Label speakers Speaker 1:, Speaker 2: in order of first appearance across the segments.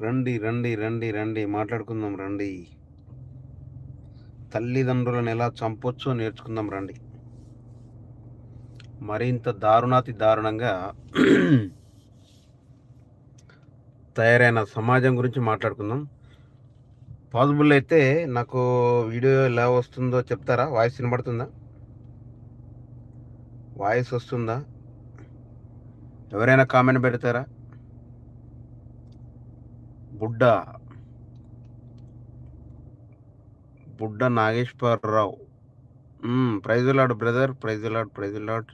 Speaker 1: రండి రండి రండి రండి మాట్లాడుకుందాం రండి. తల్లిదండ్రులను ఎలా చంపొచ్చో నేర్చుకుందాం రండి. మరింత దారుణాతి దారుణంగా తయారైన సమాజం గురించి మాట్లాడుకుందాం. పాసిబుల్ అయితే నాకు వీడియో ఎలా వస్తుందో చెప్తారా? వాయిస్ వినబడుతుందా? వాయిస్ వస్తుందా? ఎవరైనా కామెంట్ పెడతారా? Budda. Budda Nageswararao. Praise Lord brother praise Lord praise Lord.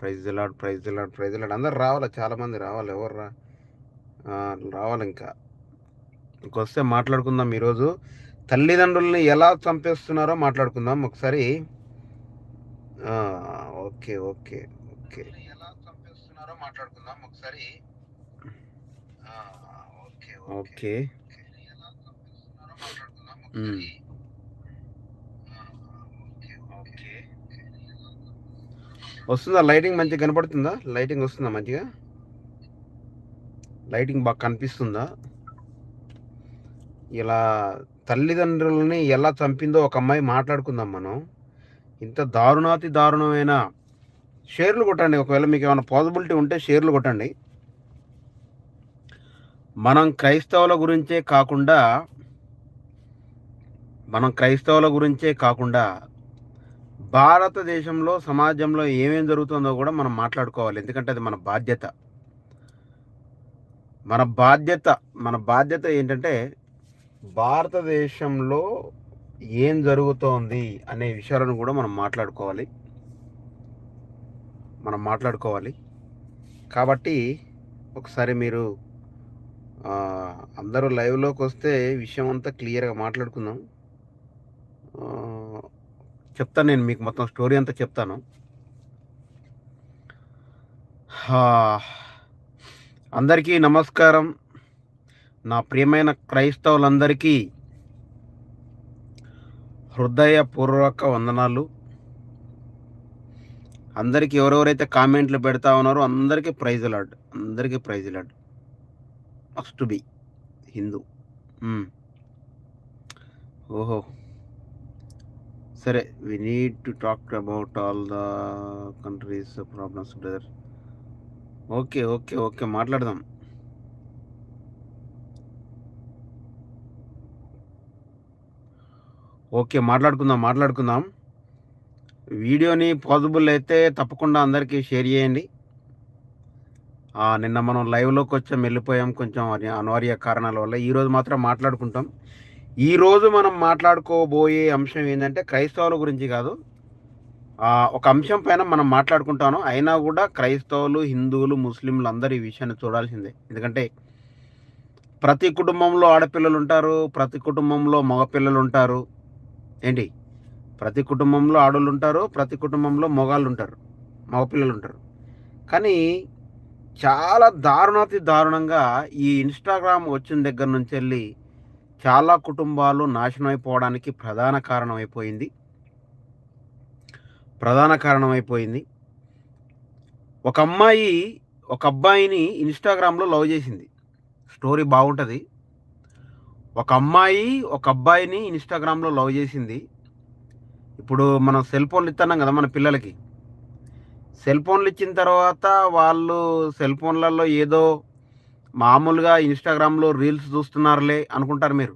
Speaker 1: Praise Lord praise Lord praise Lord. అందరు రావాలి? చాలామంది రావాలి. ఎవరు రా రావాలి ఇంకా. ఇంకొస్తే మాట్లాడుకుందాం ఈరోజు. తల్లిదండ్రుల్ని ఎలా చంపేస్తున్నారో మాట్లాడుకుందాం ఒకసారి. Okay okay okay. ఎలా చంపేస్తున్నారో మాట్లాడుకుందాం ఒకసారి. ఓకే. వస్తుందా? లైటింగ్ మంచిగా కనపడుతుందా? లైటింగ్ వస్తుందా మంచిగా? లైటింగ్ బాగా కనిపిస్తుందా? ఇలా తల్లిదండ్రులని ఎలా చంపిందో ఒక అమ్మాయి మాట్లాడుకుందాం మనం. ఇంత దారుణాతి దారుణమైన షేర్లు కొట్టండి. ఒకవేళ మీకు ఏమైనా పాసిబిలిటీ ఉంటే షేర్లు కొట్టండి. మనం క్రైస్తవుల గురించే కాకుండా మనం క్రైస్తవుల గురించే కాకుండా భారతదేశంలో సమాజంలో ఏమేం జరుగుతుందో కూడా మనం మాట్లాడుకోవాలి. ఎందుకంటే అది మన బాధ్యత. మన బాధ్యత మన బాధ్యత ఏంటంటే భారతదేశంలో ఏం జరుగుతోంది అనే విషయాలను కూడా మనం మాట్లాడుకోవాలి. మనం మాట్లాడుకోవాలి. కాబట్టి ఒకసారి మీరు అందరూ లైవ్లోకి వస్తే విషయం అంతా క్లియర్గా మాట్లాడుకుందాం. చెప్తాను నేను మీకు మొత్తం స్టోరీ అంతా చెప్తాను. హా, అందరికీ నమస్కారం. నా ప్రియమైన క్రైస్తవులందరికీ హృదయపూర్వక వందనాలు. అందరికీ ఎవరెవరైతే కామెంట్లు పెడతా ఉన్నారో అందరికీ ప్రైజ్ లాడ్ అందరికీ praise Lord must be Hindu ఓహో సరే we need to talk about all the countries problems brother okay okay okay మాట్లాడదాం ఓకే మాట్లాడుకుందాం మాట్లాడుకుందాం వీడియోని పాసిబుల్ అయితే తప్పకుండా అందరికీ షేర్ చేయండి నిన్న మనం లైవ్లో కొంచెం వెళ్ళిపోయాం కొంచెం అని- అనివార్య కారణాల వల్ల ఈరోజు మాత్రం మాట్లాడుకుంటాం. ఈరోజు మనం మాట్లాడుకోబోయే అంశం ఏంటంటే క్రైస్తవుల గురించి కాదు. ఒక అంశం పైన మనం మాట్లాడుకుంటాను. అయినా కూడా క్రైస్తవులు హిందువులు ముస్లింలు అందరూ ఈ విషయాన్ని చూడాల్సిందే. ఎందుకంటే ప్రతి కుటుంబంలో ఆడపిల్లలు ఉంటారు ప్రతి కుటుంబంలో మగపిల్లలు ఉంటారు. ఏంటి? ప్రతి కుటుంబంలో ఆడోళ్ళు ఉంటారు ప్రతి కుటుంబంలో మగాళ్ళు ఉంటారు మగపిల్లలు ఉంటారు. కానీ చాలా దారుణాతి దారుణంగా ఈ ఇన్స్టాగ్రామ్ వచ్చిన దగ్గర నుంచి వెళ్ళి చాలా కుటుంబాలు నాశనం అయిపోవడానికి ప్రధాన కారణం అయిపోయింది ప్రధాన కారణం అయిపోయింది ఒక అమ్మాయి ఒక అబ్బాయిని ఇన్స్టాగ్రామ్లో లవ్ చేసింది. స్టోరీ బాగుంటుంది. ఒక అమ్మాయి ఒక అబ్బాయిని ఇన్స్టాగ్రామ్లో లవ్ చేసింది. ఇప్పుడు మనం సెల్ ఫోన్లు ఇస్తున్నాం కదా మన పిల్లలకి. సెల్ ఫోన్లు ఇచ్చిన తర్వాత వాళ్ళు సెల్ ఫోన్లలో ఏదో మామూలుగా ఇన్స్టాగ్రామ్లో రీల్స్ చూస్తున్నారులే అనుకుంటారు మీరు.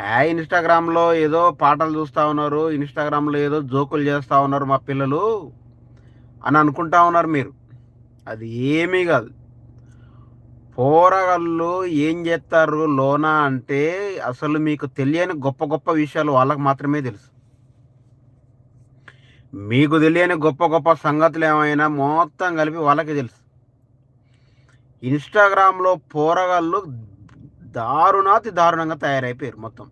Speaker 1: ఆ ఇన్స్టాగ్రామ్లో ఏదో పాటలు చూస్తూ ఉన్నారు ఇన్స్టాగ్రామ్లో ఏదో జోకులు చేస్తూ ఉన్నారు మా పిల్లలు అని అనుకుంటా ఉన్నారు మీరు. అది ఏమీ కాదు. పోరగాళ్ళు ఏం చేస్తారు లోనా అంటే అసలు మీకు తెలియని గొప్ప గొప్ప విషయాలు వాళ్ళకి మాత్రమే తెలుసు. మీకు తెలియని గొప్ప గొప్ప సంగతులు ఏమైనా మొత్తం కలిపి వాళ్ళకి తెలుసు. ఇన్స్టాగ్రామ్లో పోరగాళ్ళు దారుణాతి దారుణంగా తయారైపోయారు మొత్తం.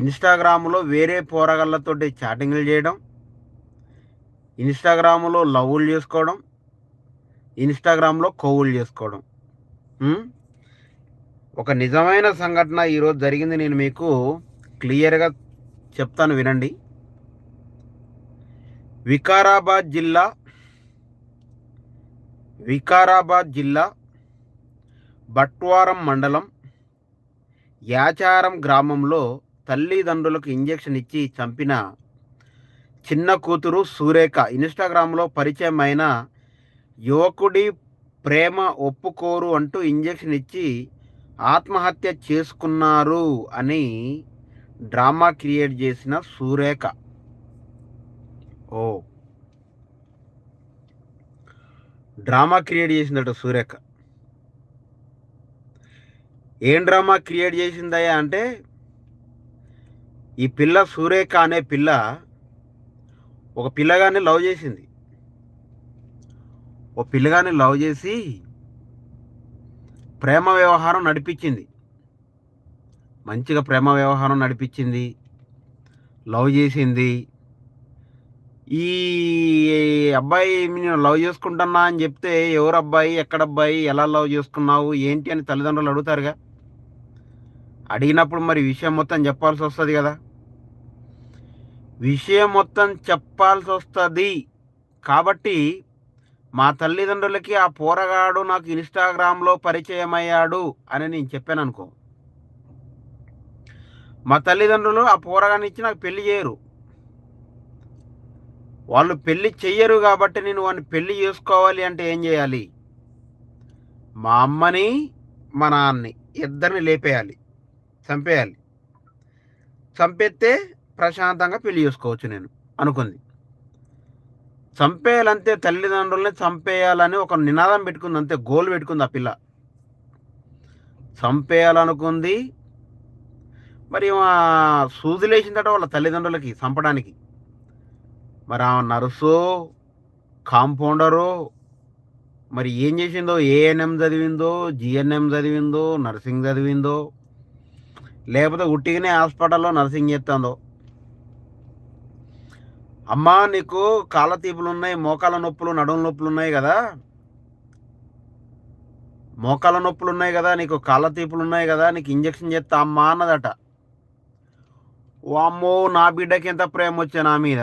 Speaker 1: ఇన్స్టాగ్రామ్లో వేరే పోరగాళ్ళతో చాటింగ్లు చేయడం ఇన్స్టాగ్రామ్లో లవ్వులు చేసుకోవడం ఇన్స్టాగ్రామ్లో కొవ్వులు చేసుకోవడం. ఒక నిజమైన సంఘటన ఈరోజు జరిగింది నేను మీకు క్లియర్గా చెప్తాను వినండి. వికారాబాద్ జిల్లా వికారాబాద్ జిల్లా బట్వారం మండలం యాచారం గ్రామంలో తల్లిదండ్రులకు ఇంజెక్షన్ ఇచ్చి చంపిన చిన్న కూతురు సూరేఖ ఇన్స్టాగ్రామ్లో పరిచయం అయిన యువకుడి ప్రేమ ఒప్పుకోరు అంటూ ఇంజెక్షన్ ఇచ్చి ఆత్మహత్య చేసుకున్నారు అని డ్రామా క్రియేట్ చేసిన సూరేఖ. ఓ. డ్రామా క్రియేట్ చేసిందట సూర్యక్క. ఏం డ్రామా క్రియేట్ చేసిందయ్యా అంటే ఈ పిల్ల సూరేఖ అనే పిల్ల ఒక పిల్లగానే లవ్ చేసింది. ఓ పిల్లగాని లవ్ చేసి ప్రేమ వ్యవహారం నడిపించింది. మంచిగా ప్రేమ వ్యవహారం నడిపించింది. లవ్ చేసింది. ఈ అబ్బాయి నేను లవ్ చేసుకుంటున్నా అని చెప్తే ఎవరు అబ్బాయి? ఎక్కడ అబ్బాయి? ఎలా లవ్ చేసుకున్నావు? ఏంటి అని తల్లిదండ్రులు అడుగుతారుగా. అడిగినప్పుడు మరి విషయం మొత్తం చెప్పాల్సి వస్తుంది కదా. విషయం మొత్తం చెప్పాల్సి వస్తుంది. కాబట్టి మా తల్లిదండ్రులకి ఆ పోరగాడు నాకు ఇన్స్టాగ్రామ్లో పరిచయం అయ్యాడు అని నేను చెప్పాను అనుకో మా తల్లిదండ్రులు ఆ పోరగాని ఇచ్చి నాకు పెళ్ళి చేయరు. వాళ్ళు పెళ్ళి చెయ్యరు కాబట్టి నేను వాడిని పెళ్ళి చేసుకోవాలి అంటే ఏం చేయాలి? మా అమ్మని మా నాన్నని ఇద్దరిని లేపేయాలి. చంపేయాలి. చంపేస్తే ప్రశాంతంగా పెళ్ళి చేసుకోవచ్చు నేను అనుకుంది. చంపేయాలంతే తల్లిదండ్రుల్ని చంపేయాలని ఒక నినాదం పెట్టుకుంది అంతే గోల్ పెట్టుకుంది ఆ పిల్ల. చంపేయాలనుకుంది. మరి సూదులేసిందట వాళ్ళ తల్లిదండ్రులకి చంపడానికి మరి ఆ నర్సు కాంపౌండరు మరి ఏం చేసిందో ఏఎన్ఎం చదివిందో జిఎన్ఎం చదివిందో నర్సింగ్ చదివిందో లేకపోతే ఉట్టిగానే హాస్పిటల్లో నర్సింగ్ చేస్తుందో. అమ్మా నీకు కాళ్ళ తీపులు ఉన్నాయి మోకాల నొప్పులు నడుము నొప్పులు ఉన్నాయి కదా? మోకాల నొప్పులు ఉన్నాయి కదా నీకు కాళ్ళ తీపులు ఉన్నాయి కదా నీకు ఇంజక్షన్ చేస్తా అమ్మా అన్నదట. వామ్మో నా బిడ్డకి ఎంత ప్రేమ వచ్చా నా మీద?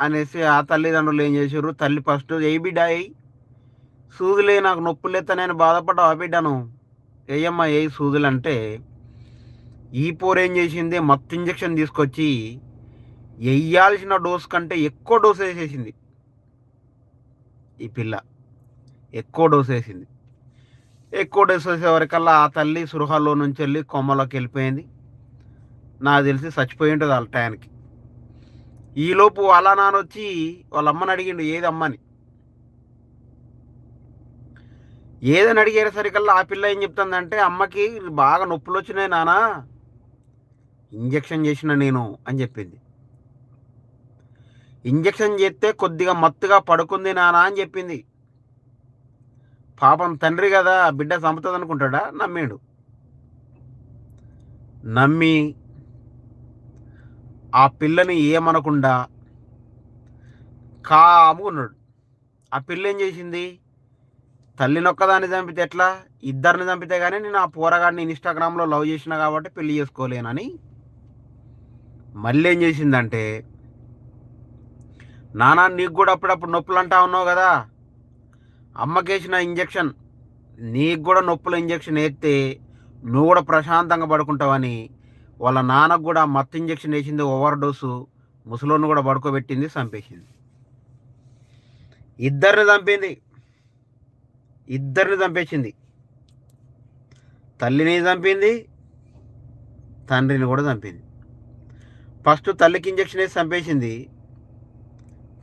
Speaker 1: అనేసి ఆ తల్లిదండ్రులు ఏం చేశారు తల్లి ఫస్ట్ ఏ బిడ్డ సూదులే నాకు నొప్పులేత నేను బాధపడ్డా ఆ బిడ్డను? ఏయమ్మా ఏ సూదులు అంటే ఈ పోర్ ఏం చేసింది? మత్తు ఇంజక్షన్ తీసుకొచ్చి వేయాల్సిన డోస్ కంటే ఎక్కువ డోస్ వేసేసింది. ఈ పిల్ల ఎక్కువ డోస్ వేసింది. ఎక్కువ డోస్ వేసేవరకల్లా ఆ తల్లి సృహలో నుంచి వెళ్ళి కొమ్మలోకి వెళ్ళిపోయింది నాకు తెలిసి చచ్చిపోయి ఉంటుంది వాళ్ళ టయానికి. ఈలోపు వాళ్ళ నాన్న వచ్చి వాళ్ళ అమ్మని అడిగిండు ఏది అమ్మని? ఏదని అడిగేసరికల్లా ఆ పిల్ల ఏం చెప్తుందంటే అమ్మకి బాగా నొప్పులు వచ్చినాయి నానా ఇంజక్షన్ చేసిన నేను అని చెప్పింది. ఇంజక్షన్ చేస్తే కొద్దిగా మత్తుగా పడుకుంది నానా అని చెప్పింది. పాపం తండ్రి కదా బిడ్డ చంపుతుంది అనుకుంటాడా నమ్మాడు. నమ్మి ఆ పిల్లని ఏమనకుండా కాముకున్నాడు ఆ పిల్ల ఏం చేసింది? తల్లినొక్కదాన్ని చంపితే ఎట్లా? ఇద్దరిని చంపితే కానీ నేను ఆ పోరగాడిని ఇన్స్టాగ్రామ్లో లవ్ చేసిన కాబట్టి పెళ్ళి చేసుకోలేనని మళ్ళీ ఏం చేసిందంటే నానా నీకు కూడా అప్పుడప్పుడు నొప్పులు అంటా ఉన్నావు కదా? అమ్మకేసిన ఇంజక్షన్ నీకు కూడా నొప్పుల ఇంజక్షన్ వేస్తే నువ్వు కూడా ప్రశాంతంగా పడుకుంటావని వాళ్ళ నాన్నకు కూడా మత్తు ఇంజక్షన్ వేసింది ఓవర్ డోసు ముసలోని కూడా పడుకోబెట్టింది చంపేసింది. ఇద్దరిని చంపింది. ఇద్దరిని చంపేసింది. తల్లిని చంపింది తండ్రిని కూడా చంపింది. ఫస్ట్ తల్లికి ఇంజక్షన్ వేసి చంపేసింది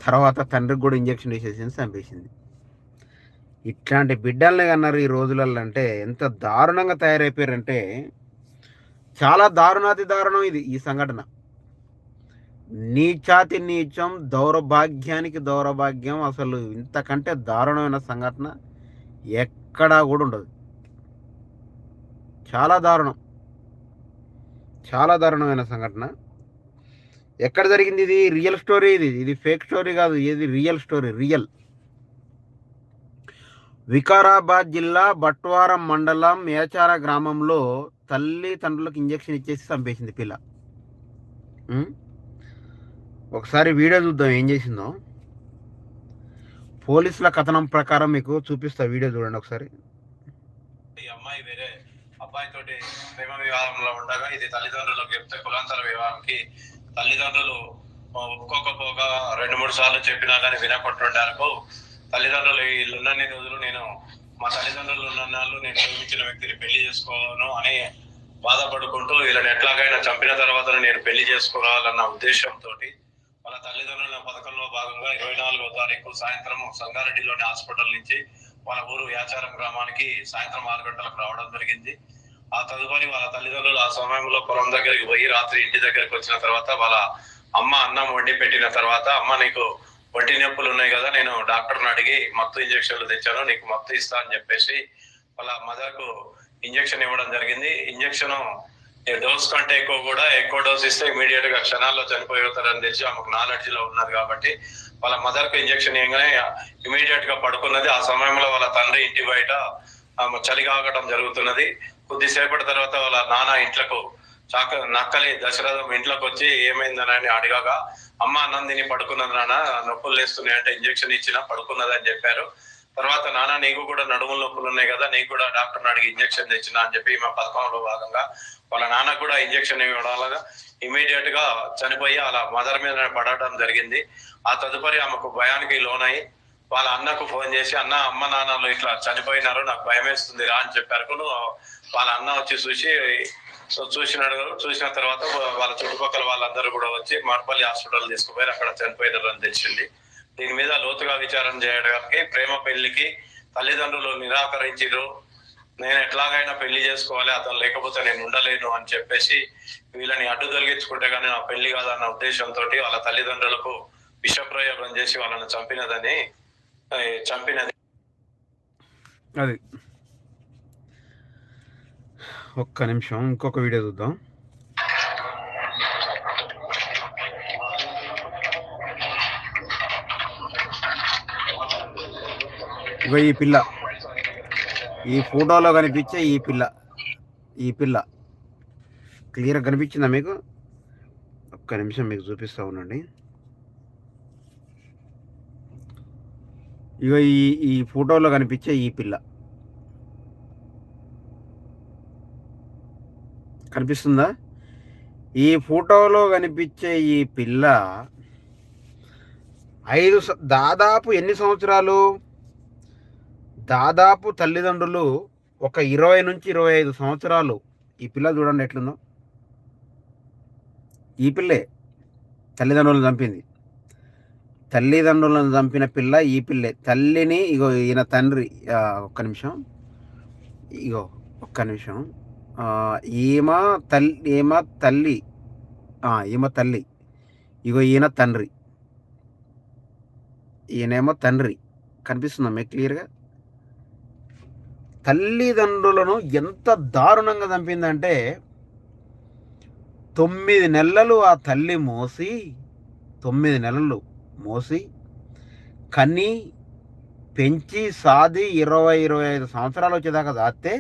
Speaker 1: తర్వాత తండ్రికి కూడా ఇంజక్షన్ వేసేసింది చంపేసింది. ఇట్లాంటి బిడ్డల్ని కన్నారు ఈ రోజులలో అంటే ఎంత దారుణంగా తయారైపోయారంటే చాలా దారుణాతి దారుణం ఇది ఈ సంఘటన. నీచాతి నీచం దౌర్భాగ్యానికి దౌర్భాగ్యం అసలు ఇంతకంటే దారుణమైన సంఘటన ఎక్కడా కూడా ఉండదు. చాలా దారుణం. చాలా దారుణమైన సంఘటన. ఎక్కడ జరిగింది ఇది? రియల్ స్టోరీ ఇది. ఇది ఫేక్ స్టోరీ కాదు ఇది రియల్ స్టోరీ రియల్. వికారాబాద్ జిల్లా బట్వారం మండలం మేచార గ్రామంలో తల్లి తండ్రులకు ఇంజక్షన్ ఇచ్చేసి చంపేసింది పిల్ల. ఒకసారి వీడియో చూద్దాం ఏం చేసిందో. పోలీసుల కథనం ప్రకారం మీకు చూపిస్తా వీడియో చూడండి ఒకసారి.
Speaker 2: అమ్మాయి వేరే అబ్బాయి తోటి ప్రేమ వివాహంలో ఉండగా ఇది తల్లిదండ్రులకు చెప్తే కులాంతర వివాహంకి తల్లిదండ్రులు ఒక్కొక్క పోగా రెండు మూడు సార్లు చెప్పినా కానీ వినకుంటుండారు తల్లిదండ్రులు వీళ్ళున్నన్ని రోజులు నేను మా తల్లిదండ్రులు ఉన్న నాళ్ళు నేను ప్రేమించిన వ్యక్తిని పెళ్ళి చేసుకోను అని బాధపడుకుంటూ వీళ్ళని ఎట్లాగైనా చంపిన తర్వాత నేను పెళ్ళి చేసుకోవాలన్న ఉద్దేశంతో వాళ్ళ తల్లిదండ్రుల పథకంలో భాగంగా ఇరవై నాలుగో తారీఖు సాయంత్రం సంగారెడ్డిలోని హాస్పిటల్ నుంచి వాళ్ళ ఊరు యాచారం గ్రామానికి సాయంత్రం ఆరు గంటలకు రావడం జరిగింది. ఆ తదుపరి వాళ్ళ తల్లిదండ్రులు ఆ సమయంలో పొలం దగ్గరికి పోయి రాత్రి ఇంటి దగ్గరికి వచ్చిన తర్వాత వాళ్ళ అమ్మ అన్నం వండి పెట్టిన తర్వాత అమ్మ నీకు ఒంటి నొప్పులు ఉన్నాయి కదా నేను డాక్టర్ని అడిగి మత్తు ఇంజక్షన్లు తెచ్చాను నీకు మత్తు ఇస్తా అని చెప్పేసి వాళ్ళ మదర్కు ఇంజక్షన్ ఇవ్వడం జరిగింది. ఇంజక్షన్ డోస్ కంటే ఎక్కువ కూడా ఎక్కువ డోస్ ఇస్తే ఇమీడియట్గా క్షణాల్లో చనిపోతారని తెలిసి ఆమెకు నాలెడ్జ్లో ఉన్నారు కాబట్టి వాళ్ళ మదర్కు ఇంజక్షన్ ఇవ్వగానే ఇమీడియట్గా పడుకున్నది. ఆ సమయంలో వాళ్ళ తండ్రి ఇంటి బయట ఆమె చలిగా కాగడం జరుగుతున్నది. కొద్దిసేపటి తర్వాత వాళ్ళ నాన్న ఇంట్లకు చాక నక్కలి దశరథం ఇంట్లోకి వచ్చి ఏమైందని అడిగాగా అమ్మ అన్నం తిని పడుకున్నది నాన్న నొప్పులు లేస్తున్నాయి అంటే ఇంజక్షన్ ఇచ్చిన పడుకున్నది అని చెప్పారు. తర్వాత నాన్న నీకు కూడా నడుముల నొప్పులు ఉన్నాయి కదా నీకు కూడా డాక్టర్ అడిగి ఇంజక్షన్ తెచ్చిన అని చెప్పి మా పథకంలో భాగంగా వాళ్ళ నాన్న కూడా ఇంజక్షన్ ఇవ్వడం ఇమీడియట్గా చనిపోయి అలా మదర్ మీద పడటం జరిగింది. ఆ తదుపరి ఆమెకు భయానికి లోనై వాళ్ళ అన్నకు ఫోన్ చేసి అన్న అమ్మ నాన్నలు ఇట్లా చనిపోయినారు నాకు భయం వేస్తుంది రా అని చెప్పారు. వాళ్ళ అన్న వచ్చి చూసి సో చూసినాడు చూసిన తర్వాత వాళ్ళ చుట్టుపక్కల వాళ్ళందరూ కూడా వచ్చి మార్పల్లి హాస్పిటల్ తీసుకుపోయారు. అక్కడ చనిపోయినారు అని తెలిసింది. దీని మీద లోతుగా విచారం చేయడానికి ప్రేమ పెళ్ళికి తల్లిదండ్రులు నిరాకరించారు నేను ఎట్లాగైనా పెళ్ళి చేసుకోవాలి అతను లేకపోతే నేను ఉండలేను అని చెప్పేసి వీళ్ళని అడ్డు తొలగించుకుంటే కానీ నా పెళ్ళి కాదన్న ఉద్దేశంతో వాళ్ళ తల్లిదండ్రులకు విషప్రయోగం చేసి వాళ్ళని చంపినదని చంపినది.
Speaker 1: అది. ఒక్క నిమిషం ఇంకొక వీడియో చూద్దాం. ఇగో ఈ పిల్ల. ఈ ఫోటోలో కనిపించే ఈ పిల్ల. ఈ పిల్ల. క్లియర్గా కనిపించిందా మీకు? ఒక్క నిమిషం మీకు చూపిస్తా ఉండండి. ఇగో ఈ ఈ ఫోటోలో కనిపించే ఈ పిల్ల. కనిపిస్తుందా? ఈ ఫోటోలో కనిపించే ఈ పిల్ల ఐదు స- దాదాపు ఎన్ని సంవత్సరాలు? దాదాపు తల్లిదండ్రులు ఒక ఇరవై నుంచి ఇరవై ఐదు సంవత్సరాలు. ఈ పిల్ల చూడండి ఎట్లుందో. ఈ పిల్లే తల్లిదండ్రులను చంపింది. తల్లిదండ్రులను చంపిన పిల్ల ఈ పిల్లే. తల్లిని ఇగో ఈయన తండ్రి ఒక్క నిమిషం. ఇగో ఒక్క నిమిషం. ఈమ తల్లి ఈమ తల్లి. ఈమ తల్లి. ఇగో ఈయన తండ్రి. ఈయనేమో తండ్రి. కనిపిస్తుందా మీకు క్లియర్గా? తల్లిదండ్రులను ఎంత దారుణంగా చంపిందంటే తొమ్మిది నెలలు ఆ తల్లి మోసి తొమ్మిది నెలలు మోసి కని పెంచి సాది ఇరవై ఇరవై ఐదు సంవత్సరాలు వచ్చేదాకా దాస్తే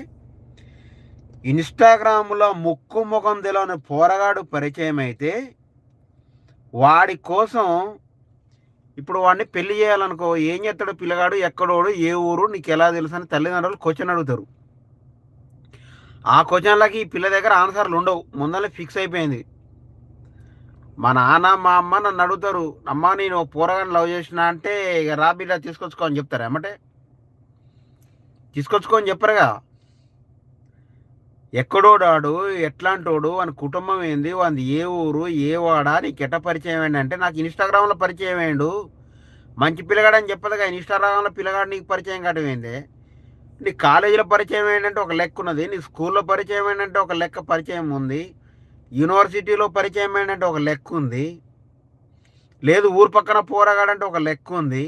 Speaker 1: ఇన్స్టాగ్రామ్లో ముక్కు ముఖం తెలియని పోరగాడు పరిచయం అయితే వాడి కోసం ఇప్పుడు వాడిని పెళ్ళి చేయాలనుకో ఏం చేస్తాడు పిల్లగాడు ఎక్కడోడు ఏ ఊరు నీకు ఎలా తెలుసు అని తల్లిదండ్రులు క్వశ్చన్ అడుగుతారు. ఆ క్వశ్చన్లకి ఈ పిల్ల దగ్గర ఆన్సర్లు ఉండవు. ముందర ఫిక్స్ అయిపోయింది. మా నాన్న మా అమ్మ నన్ను అడుగుతారు అమ్మ నేను ఓ పోరగాన్ని లవ్ చేసిన అంటే ఇక రా తీసుకొచ్చుకో అని చెప్తారు. ఏమంటే? తీసుకొచ్చుకో అని చెప్పరుగా. ఎక్కడోడాడు ఎట్లాంటోడు వాని కుటుంబం ఏంది వాని ఏ ఊరు ఏ వాడా నీకు ఎట్ట పరిచయం ఏంటి అంటే నాకు ఇన్స్టాగ్రామ్లో పరిచయం ఏండు మంచి పిల్లగాడని చెప్పదుగా ఇన్స్టాగ్రామ్లో పిల్లగాడు నీకు పరిచయం కావడం ఏంది? నీ కాలేజీలో పరిచయం ఏంటంటే ఒక లెక్క ఉన్నది నీ స్కూల్లో పరిచయం ఏంటంటే ఒక లెక్క పరిచయం ఉంది యూనివర్సిటీలో పరిచయం ఏంటంటే ఒక లెక్క ఉంది లేదు ఊరు పక్కన పోరగాడంటే ఒక లెక్క ఉంది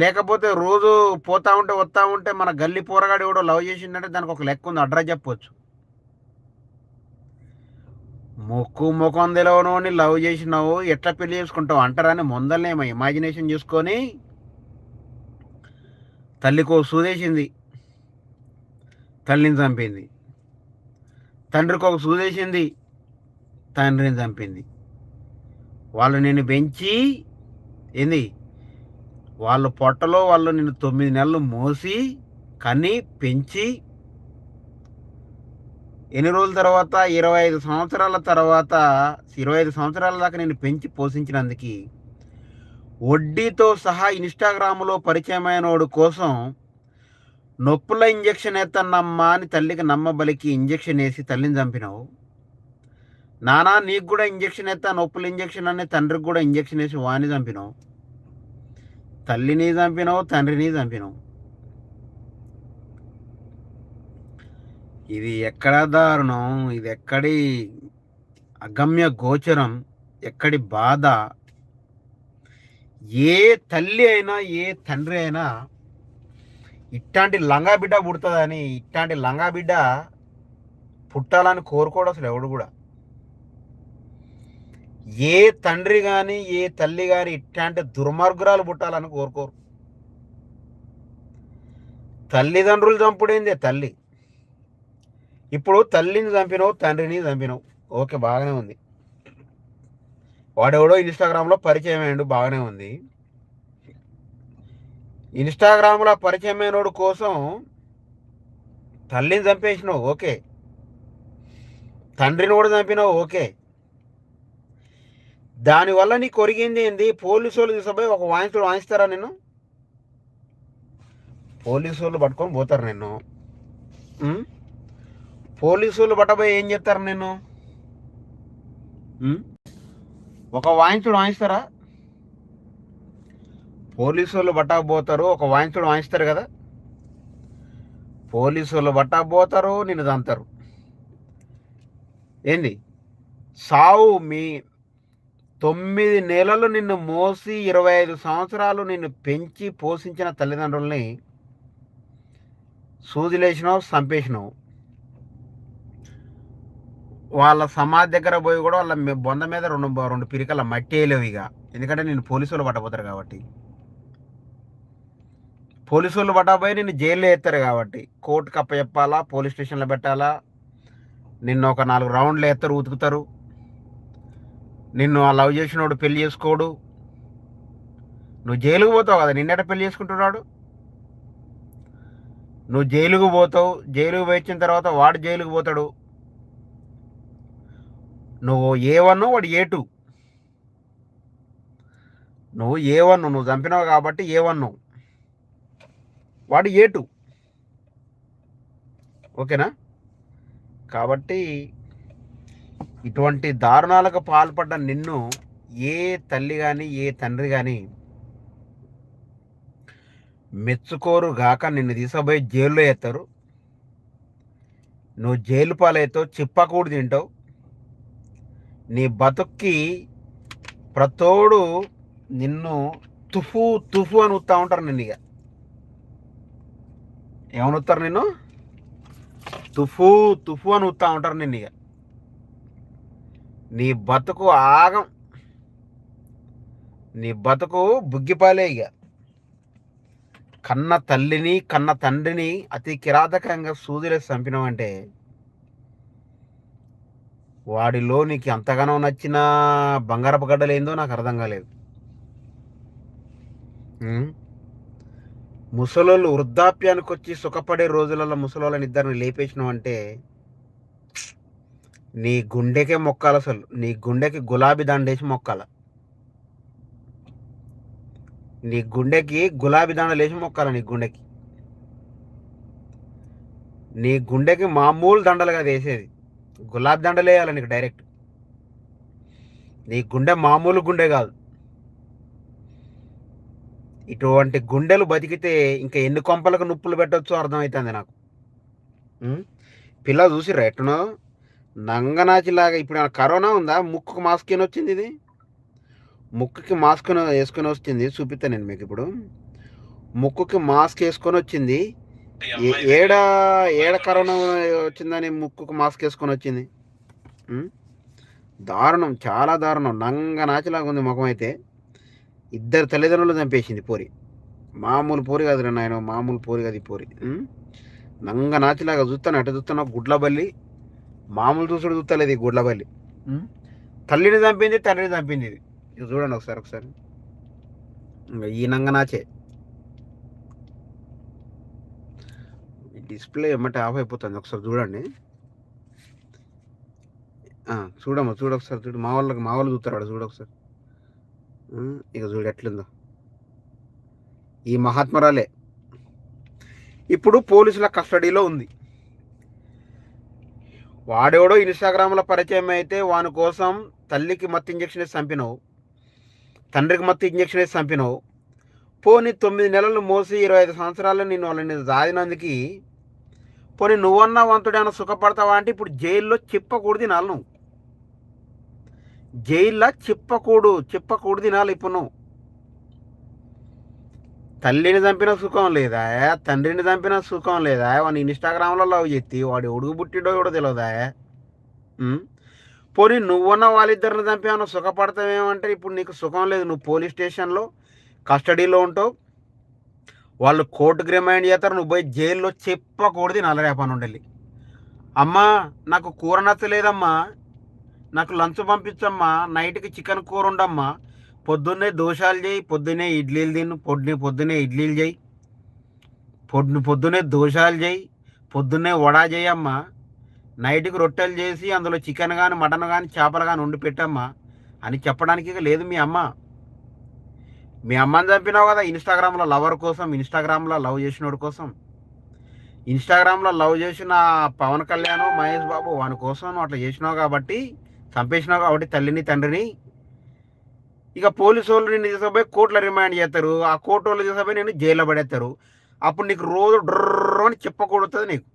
Speaker 1: లేకపోతే రోజు పోతా ఉంటే వస్తా ఉంటే మన గల్లి పోరగాడు ఎవడో లవ్ చేసిందంటే దానికి ఒక లెక్క ఉంది అడ్రస్ చెప్పొచ్చు. ముక్కు ముఖం తెలవనోని లవ్ చేసినావు ఎట్లా పెళ్ళి చేసుకుంటావు అంటారని ముందరనేమో ఇమాజినేషన్ చేసుకొని తల్లికో సూదేసింది తల్లిని చంపింది. తండ్రికి ఒక సూదేసింది తండ్రిని చంపింది. వాళ్ళు నేను పెంచి ఏంది? వాళ్ళ పొట్టలో వాళ్ళు నిన్ను తొమ్మిది నెలలు మోసి కని పెంచి ఎన్ని రోజుల తర్వాత? ఇరవై ఐదు సంవత్సరాల తర్వాత ఇరవై ఐదు సంవత్సరాల దాకా నేను పెంచి పోషించినందుకు వడ్డీతో సహా ఇన్స్టాగ్రామ్లో పరిచయమైన వాడు కోసం నొప్పుల ఇంజెక్షన్ వేస్తానమ్మా అని తల్లికి నమ్మబలికి ఇంజెక్షన్ వేసి తల్లిని చంపినావు. నానా నీకు కూడా ఇంజక్షన్ వేస్తా నొప్పుల ఇంజక్షన్ అనే తండ్రికి కూడా ఇంజక్షన్ వేసి వాని చంపినావు. తల్లిని చంపినావు తండ్రిని చంపినావు. ఇది ఎక్కడ దారుణం ఇది ఎక్కడి అగమ్య గోచరం ఎక్కడి బాధ? ఏ తల్లి అయినా ఏ తండ్రి అయినా ఇట్లాంటి లంగా బిడ్డ పుడుతుందని ఇట్లాంటి లంగా బిడ్డ పుట్టాలని కోరుకోడు అసలు ఎవడు కూడా. ఏ తండ్రి కానీ ఏ తల్లి కానీ ఇట్లాంటి దుర్మార్గురాలు పుట్టాలని కోరుకోరు. తల్లిదండ్రులు చంపుడేందే తల్లి? ఇప్పుడు తల్లిని చంపినావు తండ్రిని చంపినావు. ఓకే బాగానే ఉంది. వాడెవడో ఇన్స్టాగ్రామ్లో పరిచయం అయ్యాడు బాగానే ఉంది. ఇన్స్టాగ్రామ్లో పరిచయం అయినోడు కోసం తల్లిని చంపేసినావు ఓకే. తండ్రిని కూడా చంపినావు ఓకే. దానివల్ల నీకు ఒరిగింది ఏంది? పోలీసు వాళ్ళు తీసుకుపోయి ఒక వాయించుడు వాయిస్తారా నేను పోలీసు వాళ్ళు పట్టుకొని పోతారు నిన్ను. పోలీసు వాళ్ళు పట్టబోయి ఏం చెప్తారు నిన్ను? ఒక వాయించుడు వాయిస్తారా? పోలీసు వాళ్ళు పట్టకపోతారు ఒక వాయించుడు వాయిస్తారు కదా? పోలీసు వాళ్ళు పట్టకపోతారు నిన్ను దంతారు. ఏంది? సావు మీ తొమ్మిది నెలలు నిన్ను మోసి ఇరవై ఐదు సంవత్సరాలు నిన్ను పెంచి పోషించిన తల్లిదండ్రుల్ని సూదిలేసినావు చంపేసినావు. వాళ్ళ సమాధి దగ్గర పోయి కూడా వాళ్ళ బొంద మీద రెండు రెండు పిరికల మట్టి వేయలేవు ఇక. ఎందుకంటే నేను పోలీసు వాళ్ళు పట్టపోతారు కాబట్టి. పోలీసు వాళ్ళు నేను జైల్లో వేస్తారు కాబట్టి. కోర్టు అప్ప చెప్పాలా పోలీస్ స్టేషన్లో పెట్టాలా? నిన్ను ఒక నాలుగు రౌండ్లు వేస్తారు ఉతుకుతారు. నిన్ను ఆ లవ్ చేసినోడు పెళ్ళి చేసుకోడు. నువ్వు జైలుకు పోతావు కదా నిన్నట పెళ్ళి చేసుకుంటున్నాడు? నువ్వు జైలుకు పోతావు జైలుకు పోయించిన తర్వాత వాడు జైలుకు పోతాడు. నువ్వు ఏ వన్ వాడు ఏ టూ. నువ్వు ఏ వన్ నువ్వు చంపినావు కాబట్టి ఏ వన్. వాడు ఏ టూ. ఓకేనా? కాబట్టి ఇటువంటి దారుణాలకు పాల్పడ్డ నిన్ను ఏ తల్లి కానీ ఏ తండ్రి కానీ మెచ్చుకోరు గాక నిన్ను తీసుకుపోయి జైల్లో వేస్తారు నువ్వు జైలు పాలవుతావు చిప్పకూడు తింటావు. నీ బతుక్కి ప్రతోడు నిన్ను తుఫు తుఫు అని ఉత్తా ఉంటారు నిన్ను ఇక ఏమని నిన్ను? తుఫు తుఫు అని ఉత్తా ఉంటారు నిన్ను ఇక నీ బతుకు ఆగం. నీ బతుకు బుగ్గిపాలే ఇక కన్న తల్లిని కన్న తండ్రిని అతి కిరాతకంగా సూదిలేసి చంపినావంటే వాడిలో నీకు ఎంతగానో నచ్చిన బంగారపు గడ్డలేందో నాకు అర్థం కాలేదు. ముసలోళ్ళు వృద్ధాప్యానికి వచ్చి సుఖపడే రోజులలో ముసలోళ్ళని ఇద్దరిని లేపేసినావు అంటే నీ గుండెకే మొక్కాలి అసలు. నీ గుండెకి గులాబీ దండేసి మొక్కాల. నీ గుండెకి గులాబీ దండలు వేసి మొక్కాల నీ గుండెకి. నీ గుండెకి మామూలు దండలు కదా వేసేది. గులాబీ దండలు వేయాలి నీకు డైరెక్ట్. నీ గుండె మామూలు గుండె కాదు. ఇటువంటి గుండెలు బతికితే ఇంకా ఎన్ని కొంపలకు నొప్పులు పెట్టచ్చో అర్థమవుతుంది నాకు. పిల్ల చూసిర్రా ఎట్టునో నంగనాచిలాగా ఇప్పుడు కరోనా ఉందా? ముక్కుకు మాస్క్ ఏం వచ్చింది ఇది? ముక్కుకి మాస్క్ వేసుకొని వచ్చింది చూపిస్తాను నేను మీకు ఇప్పుడు. ముక్కుకి మాస్క్ వేసుకొని వచ్చింది. ఏ- ఏడ ఏడ కరోనా వచ్చిందని ముక్కుకు మాస్క్ వేసుకొని వచ్చింది? దారుణం చాలా దారుణం. నంగనాచిలాగా ఉంది ముఖం అయితే. ఇద్దరు తల్లిదండ్రులు చంపేసింది పోరి. మామూలు పోరి కాదు నాయన మామూలు పోరి కాదు ఈ పోరి. ఉం? నంగనాచిలాగా చూస్తాను అటు చూస్తాను గుడ్ల బల్లి మామూలు చూసుడు చూస్తలేదు ఈ గుడ్ల బల్లి ఉం? తల్లిని చంపింది తండ్రిని చంపింది. ఇది ఇది చూడండి ఒకసారి ఒకసారి. ఇంకా ఈ నంగనాచే డిస్ప్లే ఏమంటే ఆఫ్ అయిపోతుంది. ఒకసారి చూడండి. చూడమ్మా చూడు ఒకసారి చూడు. మా వాళ్ళకి మా వాళ్ళు చూస్తారు వాడు చూడు ఒకసారి. ఇక చూడు ఎట్లుందో. ఈ మహాత్మరాలే. ఇప్పుడు పోలీసుల కస్టడీలో ఉంది. వాడెవడో ఇన్స్టాగ్రామ్లో పరిచయం అయితే వాని కోసం తల్లికి మత్తు ఇంజక్షన్ వేసి చంపినవు తండ్రికి మత్తు ఇంజక్షన్ వేసి చంపినవు. పోనీ తొమ్మిది నెలలు మోసి ఇరవై ఐదు సంవత్సరాలు నేను వాళ్ళని దాదినందుకు పోనీ నువ్వన్నా వంతుడైనా సుఖపడతావా అంటే ఇప్పుడు జైల్లో చెప్పకూడదు తినాలి నువ్వు. జైల్లో చెప్పకూడు చెప్పకూడదు తినాలి ఇప్పుడు నువ్వు. తల్లిని చంపిన సుఖం లేదా? తండ్రిని చంపిన సుఖం లేదా? వాడిని ఇన్స్టాగ్రామ్లో లవ్ చెత్తి? వాడు ఉడుగు పుట్టిడో కూడా తెలియదా పోనీ నువ్వున్న వాళ్ళిద్దరిని చంపేమన్నా సుఖపడతావేమంటే ఇప్పుడు నీకు సుఖం లేదు. నువ్వు పోలీస్ స్టేషన్లో కస్టడీలో ఉంటావు. వాళ్ళు కోర్టుకు రిమైండ్ చేస్తారు. నువ్వు పోయి జైల్లో చెప్పకూడదు నల్లరేపని ఉండాలి అమ్మా నాకు కూర నచ్చలేదమ్మా. నాకు లంచ్ పంపించమ్మా. నైట్కి చికెన్ కూర ఉండమ్మా పొద్దున్నే దోషాలు చేయి పొద్దున్నే ఇడ్లీలు తిను పొద్దునే పొద్దున్నే ఇడ్లీలు చేయి. పొద్దు పొద్దున్నే దోషాలు చేయి పొద్దున్నే వడా చేయమ్మా. నైట్కి రొట్టెలు చేసి అందులో చికెన్ కానీ మటన్ కానీ చేపలు కానీ వండి పెట్టమ్మా అని చెప్పడానికి లేదు మీ అమ్మ. మీ అమ్మని చంపినావు కదా ఇన్స్టాగ్రామ్లో లవర్ కోసం ఇన్స్టాగ్రామ్లో లవ్ చేసినోడు కోసం. ఇన్స్టాగ్రామ్లో లవ్ చేసిన పవన్ కళ్యాణ్ మహేష్ బాబు వాని కోసం అట్లా చేసినావు కాబట్టి చంపేసినావు కాబట్టి తల్లిని తండ్రిని ఇక పోలీసు వాళ్ళు నిన్ను తీసుకుపోయి కోర్టులో రిమాండ్ చేస్తారు. ఆ కోర్టు వాళ్ళు తీసుకుపోయి నేను జైల్లో పడేస్తారు. అప్పుడు నీకు రోజు డ్రర్ అని చెప్పకూడుతుంది నీకు.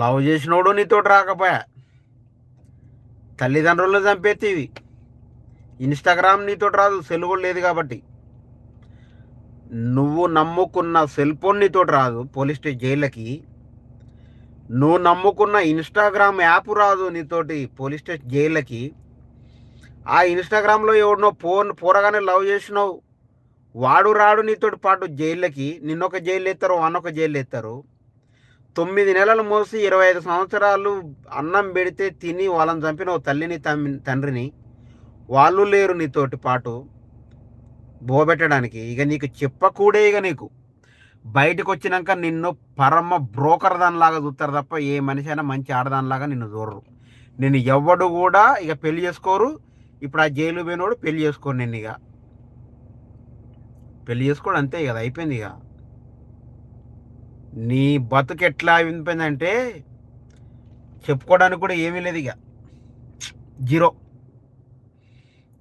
Speaker 1: లవ్ చేసినోడు నీతోటి రాకపోయా? తల్లిదండ్రులను చంపేతీవి ఇన్స్టాగ్రామ్ నీతోటి రాదు సెల్ కూడా లేదు కాబట్టి. నువ్వు నమ్ముకున్న సెల్ ఫోన్ నీతోటి రాదు పోలీస్ స్టేషన్ జైళ్ళకి. నువ్వు నమ్ముకున్న ఇన్స్టాగ్రామ్ యాప్ రాదు నీతోటి పోలీస్ స్టేషన్ జైళ్ళకి. ఆ ఇన్స్టాగ్రామ్లో ఎవడినో ఫోన్ పోరగానే లవ్ చేసినావు. వాడు రాడు నీతోటి పాటు జైళ్ళకి నిన్నొక జైలు ఎత్తారు అన్నొక జైలు ఎత్తారు తొమ్మిది నెలలు మోసి ఇరవై ఐదు సంవత్సరాలు అన్నం పెడితే తిని వాళ్ళని చంపిన తల్లిని తమ్మి- తండ్రిని వాళ్ళు లేరు నీతోటి పాటు బోబెట్టడానికి. ఇక నీకు చెప్పకూడే ఇక నీకు. బయటకు వచ్చినాక నిన్ను పరమ బ్రోకర్ దానిలాగా చూస్తారు తప్ప ఏ మనిషి అయినా మంచి ఆడదానిలాగా నిన్ను చూడరు. నిన్ను ఎవ్వడు కూడా ఇక పెళ్ళి చేసుకోరు. ఇప్పుడు ఆ జైలు పోయినోడు పెళ్ళి చేసుకోండి నిన్ను ఇక. పెళ్ళి చేసుకోడు అంతే కదా అయిపోయింది ఇక. నీ బతుకు ఎట్లా వినిపోయిందంటే చెప్పుకోవడానికి కూడా ఏమీ లేదు ఇక. జీరో.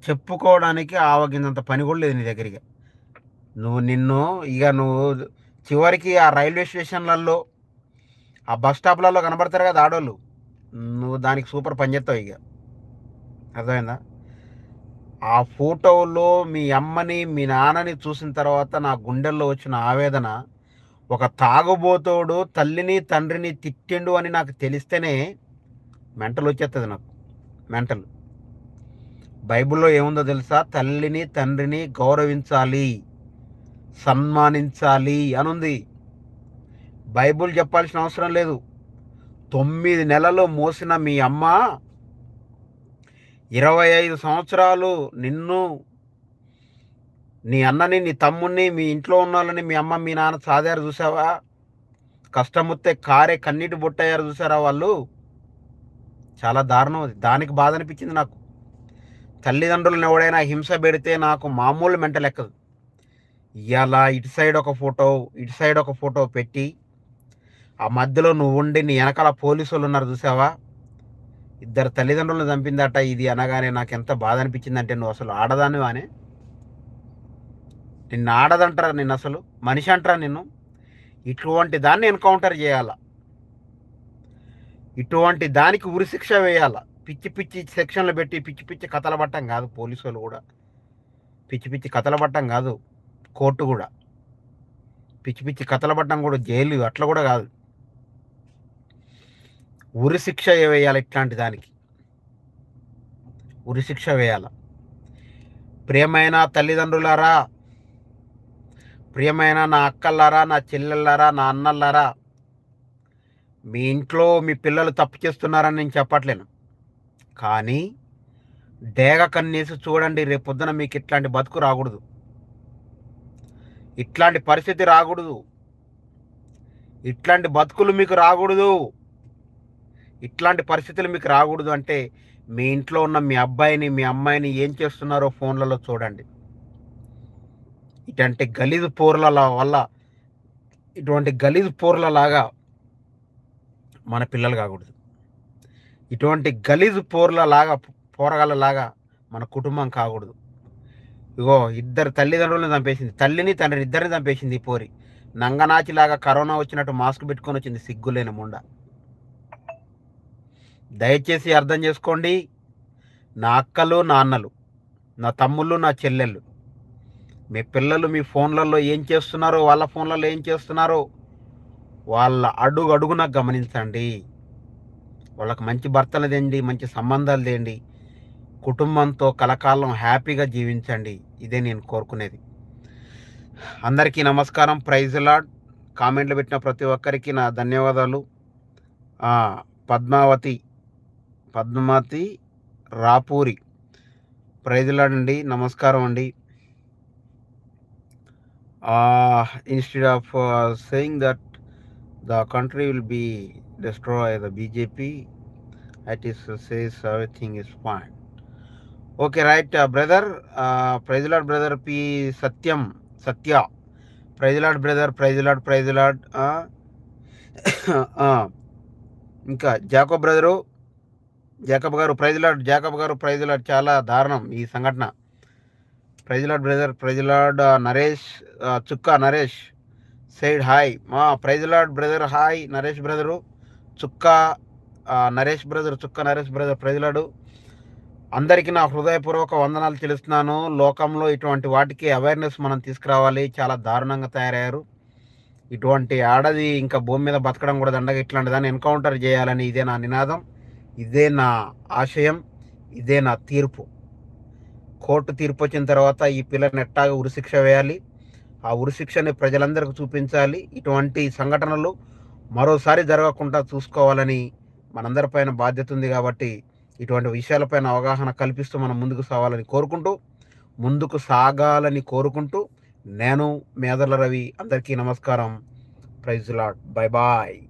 Speaker 1: చెప్పుకోవడానికి ఆవగిందంత పని కూడా లేదు నీ దగ్గరికి నువ్వు నిన్ను ఇక నువ్వు చివరికి ఆ రైల్వే స్టేషన్లలో ఆ బస్ స్టాప్లలో కనబడతారు కదా ఆడోళ్ళు. నువ్వు దానికి సూపర్ పని చేస్తావు ఇక. అర్థమైందా? ఆ ఫోటోలో మీ అమ్మని మీ నాన్నని చూసిన తర్వాత నా గుండెల్లో వచ్చిన ఆవేదన ఒక తాగుబోతోడు తల్లిని తండ్రిని తిట్టిండు అని నాకు తెలిస్తేనే మెంటల్ వచ్చేస్తుంది నాకు. మెంటల్. బైబిల్లో ఏముందో తెలుసా? తల్లిని తండ్రిని గౌరవించాలి సన్మానించాలి అనుంది. బైబిల్ చెప్పాల్సిన అవసరం లేదు. తొమ్మిది నెలలు మోసిన మీ అమ్మ ఇరవై ఐదు సంవత్సరాలు నిన్ను నీ అన్నని నీ తమ్ముడిని మీ ఇంట్లో ఉన్న వాళ్ళని మీ అమ్మ మీ నాన్న సాదారు చూసావా? కష్టమొత్తే కారే కన్నీటి బొట్టయ్యారు చూసారా వాళ్ళు? చాలా దారుణం అది. దానికి బాధ అనిపించింది నాకు. తల్లిదండ్రులను ఎవడైనా హింస పెడితే నాకు మామూలు మెంటల్ ఎక్కదు ఇవాళ ఇటు సైడ్ ఒక ఫోటో ఇటు సైడ్ ఒక ఫోటో పెట్టి ఆ మధ్యలో నువ్వు ఉండి నీ వెనకాల పోలీసు వాళ్ళు ఉన్నారు చూసావా? ఇద్దరు తల్లిదండ్రులను చంపిందట ఇది అనగానే నాకు ఎంత బాధ అనిపించిందంటే నువ్వు అసలు ఆడదానివానే నిన్ను ఆడదంటారా నిన్ను అసలు? మనిషి అంటారా నిన్ను? ఇటువంటి దాన్ని ఎన్కౌంటర్ చేయాల? ఇటువంటి దానికి ఉరిశిక్ష వేయాల? పిచ్చి పిచ్చి సెక్షన్లు పెట్టి పిచ్చి పిచ్చి కథల పట్టం కాదు పోలీసులు కూడా. పిచ్చి పిచ్చి కథల పట్టం కాదు కోర్టు కూడా. పిచ్చి పిచ్చి కథల పట్టం కూడా జైలు అట్లా కూడా కాదు. ఉరిశిక్ష వేయాలి ఇట్లాంటి దానికి. ఉరిశిక్ష వేయాల. ప్రియమైన తల్లిదండ్రులారా ప్రియమైన నా అక్కలారా నా చెల్లెళ్ళారా నా అన్నల్లారా మీ ఇంట్లో మీ పిల్లలు తప్పు చేస్తున్నారని నేను చెప్పట్లేను. కానీ డేగ కన్నేసి చూడండి రేపొద్దున మీకు ఇట్లాంటి బతుకు రాకూడదు. ఇట్లాంటి పరిస్థితి రాకూడదు. ఇట్లాంటి బతుకులు మీకు రాకూడదు. ఇట్లాంటి పరిస్థితులు మీకు రాకూడదు అంటే మీ ఇంట్లో ఉన్న మీ అబ్బాయిని మీ అమ్మాయిని ఏం చేస్తున్నారో ఫోన్లలో చూడండి. ఇటువంటి గలీజు పోర్ల వల్ల ఇటువంటి గలీజు పోర్ల లాగా మన పిల్లలు కాకూడదు. ఇటువంటి గలీజు పోర్ల లాగా పోరగాళ్ళ లాగా మన కుటుంబం కాకూడదు. ఇగో ఇద్దరు తల్లిదండ్రులను చంపేసింది తల్లిని తండ్రిని ఇద్దరిని చంపేసింది ఈ పోరి. నంగనాచిలాగా కరోనా వచ్చినట్టు మాస్క్ పెట్టుకొని వచ్చింది సిగ్గులేని ముండ. దయచేసి అర్థం చేసుకోండి. నా అక్కలు నా అన్నలు నా తమ్ముళ్ళు నా చెల్లెళ్ళు మీ పిల్లలు మీ ఫోన్లలో ఏం చేస్తున్నారో వాళ్ళ ఫోన్లలో ఏం చేస్తున్నారో వాళ్ళ అడుగు అడుగున గమనించండి. వాళ్ళకి మంచి భర్తలు తేండి మంచి సంబంధాలు తేండి కుటుంబంతో కలకాలం హ్యాపీగా జీవించండి. ఇదే నేను కోరుకునేది. అందరికీ నమస్కారం. ప్రైజ్ లాడ్ కామెంట్లు పెట్టిన ప్రతి ఒక్కరికి నా ధన్యవాదాలు. పద్మావతి పద్మావతి రాపూరి. ప్రైజులాడండి నమస్కారం అండి. Instead of saying that the country will be destroy the BJP it is says everything is fine okay right brother praise Lord brother P Satyam Satya praise Lord brother praise Lord praise Lord ఇంకా జాకో brother Jacob గారు ప్రైజ్లాడ్ Jacob గారు ప్రైజ్లాడ్ చాలా దారుణం ఈ సంఘటన. ప్రైజ్లాడ్ brother ప్రైజ్లాడ్ Naresh చుక్క Naresh side hi మా ప్రైజ్లాడ్ బ్రదర్ హాయ్ నరేష్ బ్రదరు చుక్క నరేష్ బ్రదర్ చుక్క నరేష్ బ్రదర్ ప్రైజ్లాడు అందరికీ నా హృదయపూర్వక వందనాలు తెలుస్తున్నాను. లోకంలో ఇటువంటి వాటికి అవేర్నెస్ మనం తీసుకురావాలి. చాలా దారుణంగా తయారయ్యారు. ఇటువంటి ఆడది ఇంకా భూమి మీద బతకడం కూడా దండగా ఇట్లాంటి దాన్ని ఎన్కౌంటర్ చేయాలని ఇదే నా నినాదం. ఇదే నా ఆశయం ఇదే నా తీర్పు. కోర్టు తీర్పు వచ్చిన తర్వాత ఈ పిల్లని ఎట్టాగా ఉరిశిక్ష వేయాలి? ఆ ఉరిశిక్షని ప్రజలందరికీ చూపించాలి. ఇటువంటి సంఘటనలు మరోసారి జరగకుండా చూసుకోవాలని మనందరిపైన బాధ్యత ఉంది కాబట్టి ఇటువంటి విషయాలపైన అవగాహన కల్పిస్తూ మనం ముందుకు సాగాలని కోరుకుంటూ ముందుకు సాగాలని కోరుకుంటూ నేను మేదల రవి అందరికీ నమస్కారం. Praise Lord bye bye.